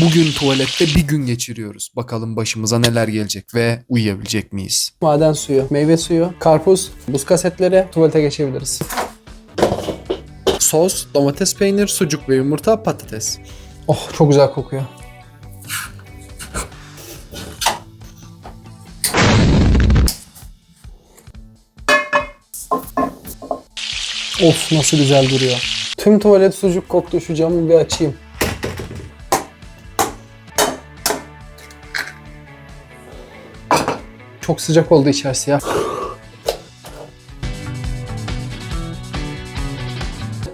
Bugün tuvalette bir gün geçiriyoruz. Bakalım başımıza neler gelecek ve uyuyabilecek miyiz? Maden suyu, meyve suyu, karpuz, buz kasetleri tuvalete geçebiliriz. Sos, domates peynir, sucuk ve yumurta, patates. Oh çok güzel kokuyor. Of nasıl güzel duruyor. Tüm tuvalet sucuk koktu şu camı bir açayım. Çok sıcak oldu içerisi ya.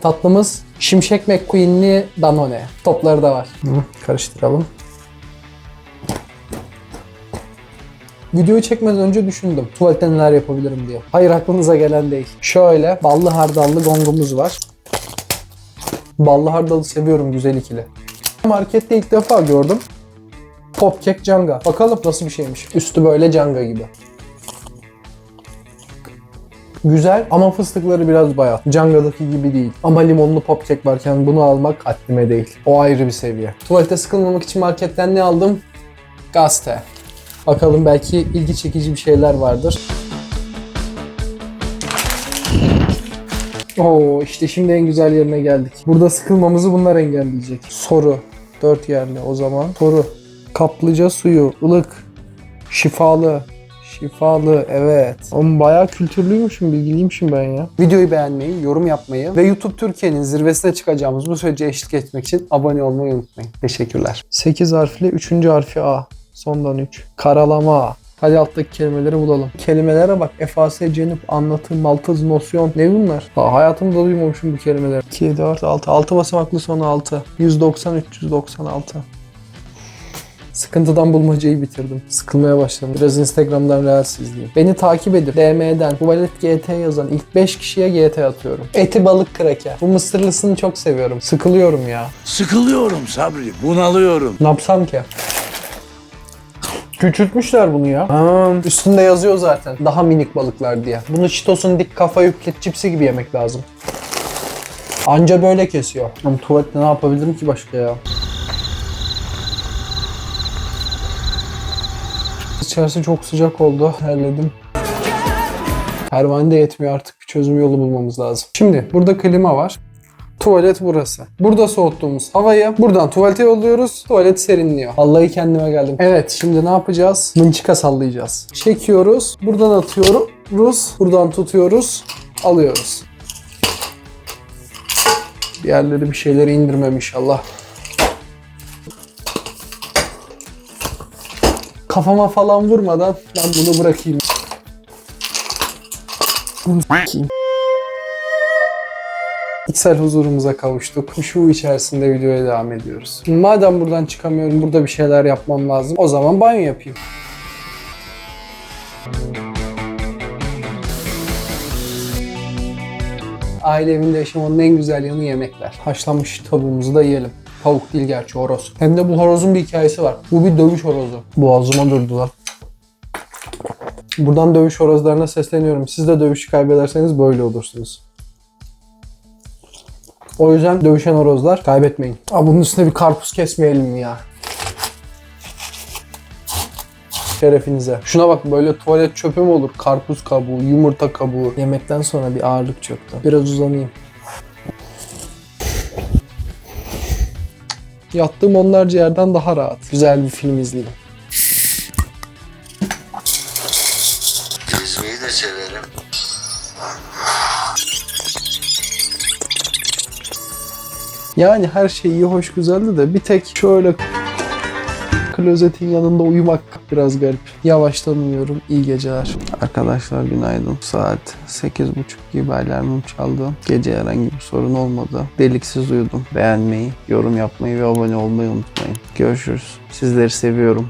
Tatlımız Şimşek McQueen'li Danone. Topları da var. karıştıralım. Videoyu çekmeden önce düşündüm. Tuvalette neler yapabilirim diye. Hayır aklınıza gelen değil. Şöyle ballı hardallı gongumuz var. Ballı hardalı seviyorum güzel ikili. Markette ilk defa gördüm. Popkek Canga. Bakalım nasıl bir şeymiş. Üstü böyle Canga gibi. Güzel ama fıstıkları biraz bayat. Canga'daki gibi değil. Ama limonlu popkek varken bunu almak haddime değil. O ayrı bir seviye. Tuvalete sıkılmamak için marketten ne aldım? Gazete. Bakalım belki ilgi çekici bir şeyler vardır. Oo işte şimdi en güzel yerine geldik. Burada sıkılmamızı bunlar engelleyecek. Soru. Dört yerli o zaman. Soru. Kaplıca suyu. ılık, Şifalı. Şifalı evet. Oğlum bayağı kültürlüymüşüm, bilgiliymişim ben ya. Videoyu beğenmeyi, yorum yapmayı ve YouTube Türkiye'nin zirvesine çıkacağımız bu sürece eşlik etmek için abone olmayı unutmayın. Teşekkürler. 8 harfli 3. harfi A. Sondan 3. Karalama. Hadi alttaki kelimeleri bulalım. Kelimelere bak. Efase, cenip, anlatım, maltız, nosyon. Ne bunlar? Ha, hayatımda duymamışım bu kelimeleri. 2, 4, 6. 6 basamaklı sonu 6. 190, 396. Sıkıntıdan bulmacayı bitirdim. Sıkılmaya başladım. Biraz Instagram'dan Reels izleyeyim. Beni takip edip DM'den tuvalet GT yazan ilk 5 kişiye GT atıyorum. Eti balık kraker. Bu mısırlısını çok seviyorum. Sıkılıyorum ya. Sıkılıyorum Sabri, bunalıyorum. Ne yapsam ki? Küçültmüşler bunu ya. Ha, üstünde yazıyor zaten. Daha minik balıklar diye. Bunu Cheetos'un dik kafa yüklet cipsi gibi yemek lazım. Anca böyle kesiyor. Ama tuvalette ne yapabilirim ki başka ya? İçerisi çok sıcak oldu. Terledim. Pervane de yetmiyor artık. Bir çözüm yolu bulmamız lazım. Şimdi burada klima var. Tuvalet burası. Burada soğuttuğumuz havayı buradan tuvalete yolluyoruz. Tuvalet serinliyor. Vallahi kendime geldim. Evet şimdi ne yapacağız? Mınçıka sallayacağız. Çekiyoruz. Buradan atıyoruz. Buradan tutuyoruz. Alıyoruz. Diğerleri bir şeyleri indirmem inşallah. Kafama falan vurmadan ben bunu bırakayım. Bunu s**eyim. İçsel huzurumuza kavuştuk. Şu içerisinde videoya devam ediyoruz. Şimdi madem buradan çıkamıyorum, burada bir şeyler yapmam lazım. O zaman banyo yapayım. Aile evinde yaşamanın en güzel yanı yemekler. Haşlanmış tavuğumuzu da yiyelim. Tavuk değil gerçi horoz. Hem de bu horozun bir hikayesi var. Bu bir dövüş horozu. Boğazıma durdular. Buradan dövüş horozlarına sesleniyorum. Siz de dövüşü kaybederseniz böyle olursunuz. O yüzden dövüşen horozlar kaybetmeyin. Aa, bunun üstüne bir karpuz kesmeyelim mi ya? Şerefinize. Şuna bak böyle tuvalet çöpü mü olur? Karpuz kabuğu, yumurta kabuğu. Yemekten sonra bir ağırlık çöktü. Biraz uzanayım. Yattığım onlarca yerden daha rahat. Güzel bir film izleyeyim. Kesmeyi de severim. Yani her şey iyi, hoş, güzeldi de bir tek şöyle klozetin yanında uyumak biraz garip. Yavaştan. İyi geceler. Arkadaşlar günaydın. Saat 8.30 gibi alarmım çaldı. Gece herhangi bir sorun olmadı. Deliksiz uyudum. Beğenmeyi, yorum yapmayı ve abone olmayı unutmayın. Görüşürüz. Sizleri seviyorum.